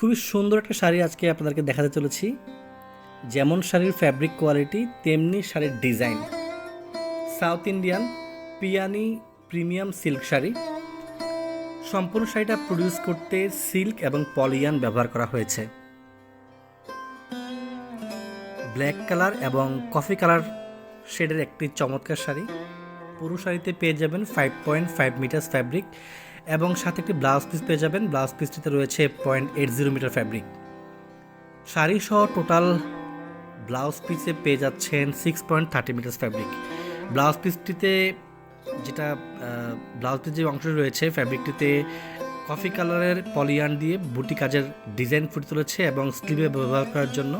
খুবই সুন্দর একটা শাড়ি আজকে আপনাদেরকে দেখাতে চলেছি। যেমন শাড়ির ফ্যাব্রিক কোয়ালিটি তেমনি শাড়ির ডিজাইন সাউথ ইন্ডিয়ান পিয়ানি প্রিমিয়াম সিল্ক শাড়ি। সম্পূর্ণ শাড়িটা প্রডিউস করতে সিল্ক এবং পলিয়ান ব্যবহার করা হয়েছে। ব্ল্যাক কালার এবং কফি কালার শেডের একটি চমৎকার শাড়ি। পুরো শাড়িতে পেয়ে যাবেন five point five metres fabric এবং সাথে একটি ব্লাউজ পিস পেয়ে যাবেন। ব্লাউজ পিসটিতে রয়েছে point eight zero metre fabric sari সহ টোটাল ব্লাউজ পিসে পেয়ে যাচ্ছেন six point thirty metre fabric blouse পিসটিতে যেটা ব্লাউজ পিস যে অংশটি রয়েছে ফ্যাব্রিকটিতে কফি কালারের পলিয়ান দিয়ে বুটি কাজের ডিজাইন ফুটে তুলেছে এবং স্লিভে ব্যবহার করার জন্য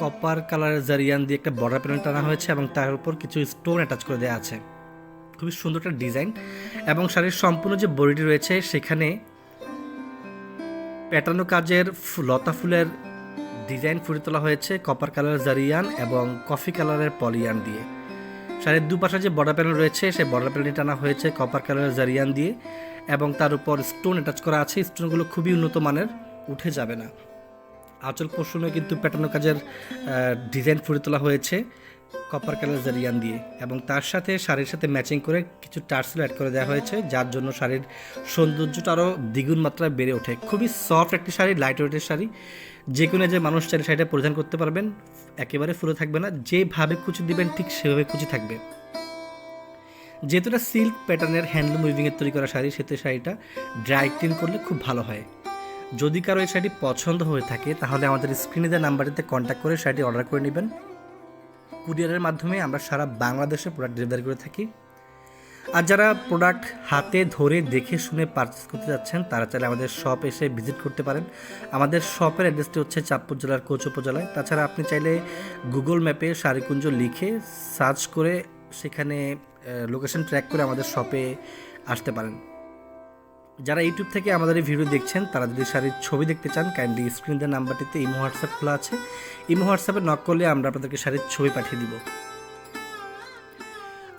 কপার কালারের জারিয়ান দিয়ে একটা বর্ডার প্যানেল টানা হয়েছে এবং তার উপর কিছু স্টোন অ্যাটাচ করে দেওয়া আছে। খুবই সুন্দর একটা ডিজাইন এবং শাড়ির সম্পূর্ণ যে বডিটি রয়েছে সেখানে প্যাটার্নো কাজের লতা ফুলের ডিজাইন ফুটে তোলা হয়েছে কপার কালারের জারিয়ান এবং কফি কালারের পলিয়ান দিয়ে। শাড়ির দুপাশে যে বর্ডার প্যানেল রয়েছে, সেই বর্ডার প্যানেলটি টানা হয়েছে কপার কালারের জারিয়ান দিয়ে এবং তার উপর স্টোন অ্যাটাচ করা আছে। স্টোনগুলো খুবই উন্নত মানের, উঠে যাবে না। আঁচল পোষণে কিন্তু প্যাটার্নো কাজের ডিজাইন ফুটে তোলা হয়েছে। কপার কালার জারিয়ান দিয়ে এবং তার সাথে শাড়ির সাথে ম্যাচিং করে কিছু টার্সেল অ্যাড করে দেওয়া হয়েছে, যার জন্য শাড়ির সৌন্দর্যটা আরও দ্বিগুণ মাত্রায় বেড়ে ওঠে। খুবই সফট একটি শাড়ি লাইট ওয়েটের শাড়ি। যে কোনো যে মানুষ চাইলে শাড়িটা পরিধান করতে পারবেন, একেবারে ফুলে থাকবে না। যেভাবে কুচি দিবেন, ঠিক সেভাবে কুচি থাকবে। যেহেতু এটা সিল্ক প্যাটার্নের হ্যান্ডলুম উইভিংয়ের তৈরি করা শাড়ি সেতে শাড়িটা ড্রাই ক্লিন করলে খুব ভালো হয়। যদি কারও এই শাড়িটি পছন্দ হয়ে থাকে, তাহলে আমাদের স্ক্রিনে দেওয়া নাম্বারটিতে কন্ট্যাক্ট করে শাড়িটি অর্ডার করে নেবেন। কুরিয়ারের মাধ্যমে আমরা সারা বাংলাদেশে প্রোডাক্ট ডেলিভারি করে থাকি। আর যারা প্রোডাক্ট হাতে ধরে দেখে শুনে পারচেস করতে যাচ্ছেন, তারা চাইলে আমাদের শপ এসে ভিজিট করতে পারেন। আমাদের শপের অ্যাড্রেসটি হচ্ছে চাঁদপুর জেলার কোচ উপজেলায়। তাছাড়া আপনি চাইলে গুগল ম্যাপে শাড়িকুঞ্জ লিখে সার্চ করে সেখানে লোকেশন ট্র্যাক করে আমাদের শপে আসতে পারেন। যারা ইউটিউব থেকে আমাদের এই ভিডিও দেখছেন, তারা যদি শাড়ির ছবি দেখতে চান কাইন্ডলি স্ক্রিন নাম্বারটিতে ইমো হোয়াটসঅ্যাপ খোলা আছে। ইমো হোয়াটসঅ্যাপে নক করলে আমরা আপনাদেরকে শাড়ির ছবি পাঠিয়ে দিব।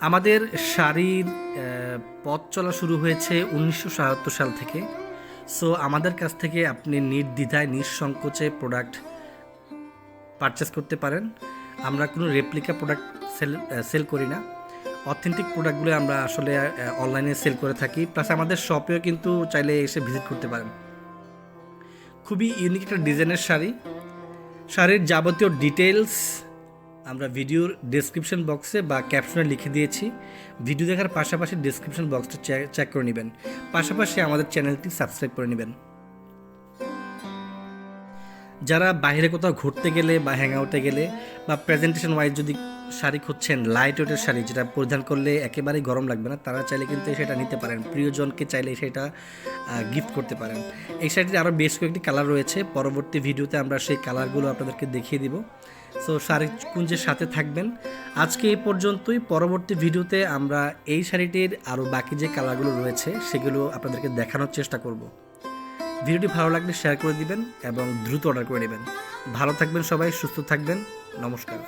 আমাদের শাড়ির পথ চলা শুরু হয়েছে উনিশশো সাতাত্তর সাল থেকে। সো আমাদের কাছ থেকে আপনি নির্দ্বিধায়, নিঃসংকোচে প্রোডাক্ট পারচেস করতে পারেন। আমরা কোনো রেপ্লিকা প্রোডাক্ট সেল সেল করি না। অথেন্টিক প্রোডাক্টগুলো আমরা আসলে অনলাইনে সেল করে থাকি। প্লাস আমাদের শপেও কিন্তু চাইলে এসে ভিজিট করতে পারেন। খুবই ইউনিক একটা ডিজাইনের শাড়ি। শাড়ির যাবতীয় ডিটেলস আমরা ভিডিওর ডেসক্রিপশন বক্সে বা ক্যাপশনে লিখে দিয়েছি। ভিডিও দেখার পাশাপাশি ডেসক্রিপশন বক্সটা চেক করে নেবেন। পাশাপাশি আমাদের চ্যানেলটি সাবস্ক্রাইব করে নেবেন। যারা বাইরে কোথাও ঘুরতে গেলে বা হ্যাং আউটে গেলে বা প্রেজেন্টেশন ওয়াইজ যদি শাড়ি খুঁজছেন লাইট ওয়েটের শাড়ি যেটা পরিধান করলে একেবারেই গরম লাগবে না, তারা চাইলে কিন্তু সেটা নিতে পারেন। প্রিয়জনকে চাইলে সেটা গিফট করতে পারেন। এই শাড়িটির আরও বেশ কয়েকটি কালার রয়েছে। পরবর্তী ভিডিওতে আমরা সেই কালারগুলো আপনাদেরকে দেখিয়ে দিব। সো শাড়ি কুঞ্জের সাথে থাকবেন। আজকে এই পর্যন্তই। পরবর্তী ভিডিওতে আমরা এই শাড়িটির আরও বাকি যে কালারগুলো রয়েছে, সেগুলো আপনাদেরকে দেখানোর চেষ্টা করব। ভিডিওটি ভালো লাগলে শেয়ার করে দিবেন এবং দ্রুত অর্ডার করে নেবেন। ভালো থাকবেন সবাই, সুস্থ থাকবেন। নমস্কার।